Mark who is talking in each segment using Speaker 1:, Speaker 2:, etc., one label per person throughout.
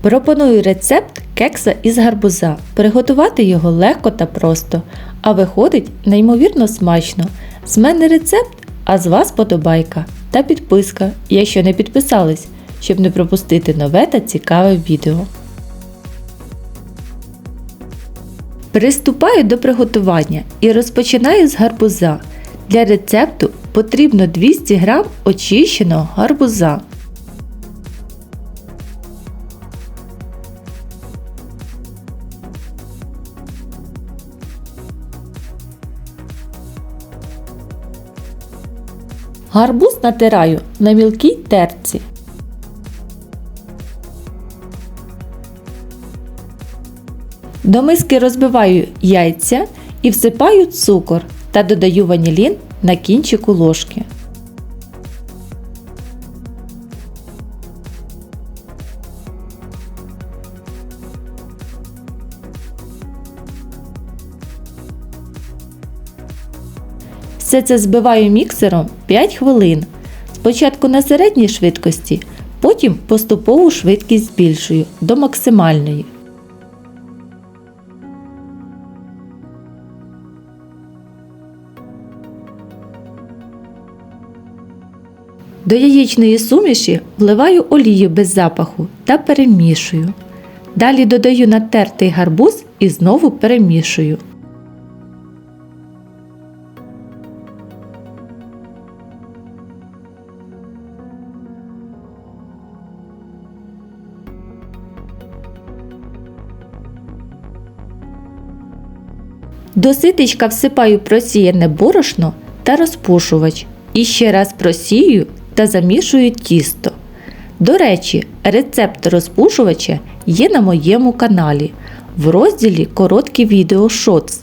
Speaker 1: Пропоную рецепт кекса із гарбуза. Приготувати його легко та просто, а виходить неймовірно смачно. З мене рецепт, а з вас подобайка та підписка, якщо не підписались, щоб не пропустити нове та цікаве відео. Приступаю до приготування і розпочинаю з гарбуза. Для рецепту потрібно 200 г очищеного гарбуза. Гарбуз натираю на мілкій терці. До миски розбиваю яйця і всипаю цукор та додаю ванілін на кінчику ложки. Все це збиваю міксером 5 хвилин. Спочатку на середній швидкості, потім поступову швидкість збільшую до максимальної. До яєчної суміші вливаю олію без запаху та перемішую. Далі додаю натертий гарбуз і знову перемішую. До ситечка всипаю просіяне борошно та розпушувач. І ще раз просію та замішую тісто. До речі, рецепт розпушувача є на моєму каналі в розділі Короткі відео Шоц.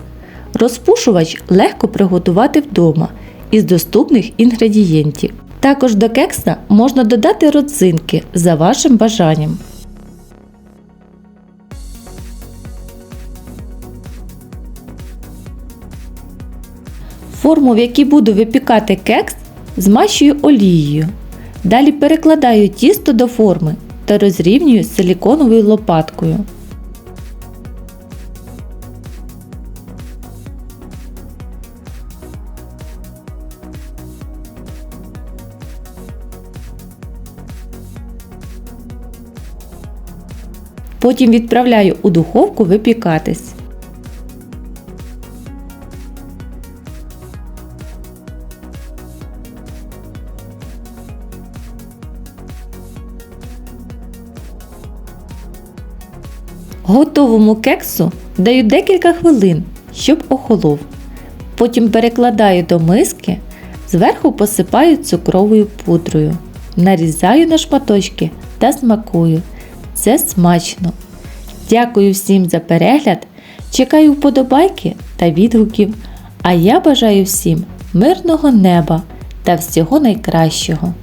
Speaker 1: Розпушувач легко приготувати вдома із доступних інгредієнтів. Також до кекса можна додати родзинки за вашим бажанням. Форму, в якій буду випікати кекс, змащую олією. Далі перекладаю тісто до форми та розрівнюю силіконовою лопаткою. Потім відправляю у духовку випікатись. Готовому кексу даю декілька хвилин, щоб охолов. Потім перекладаю до миски, зверху посипаю цукровою пудрою, нарізаю на шматочки та смакую. Це смачно. Дякую всім за перегляд. Чекаю вподобайки та відгуків. А я бажаю всім мирного неба та всього найкращого.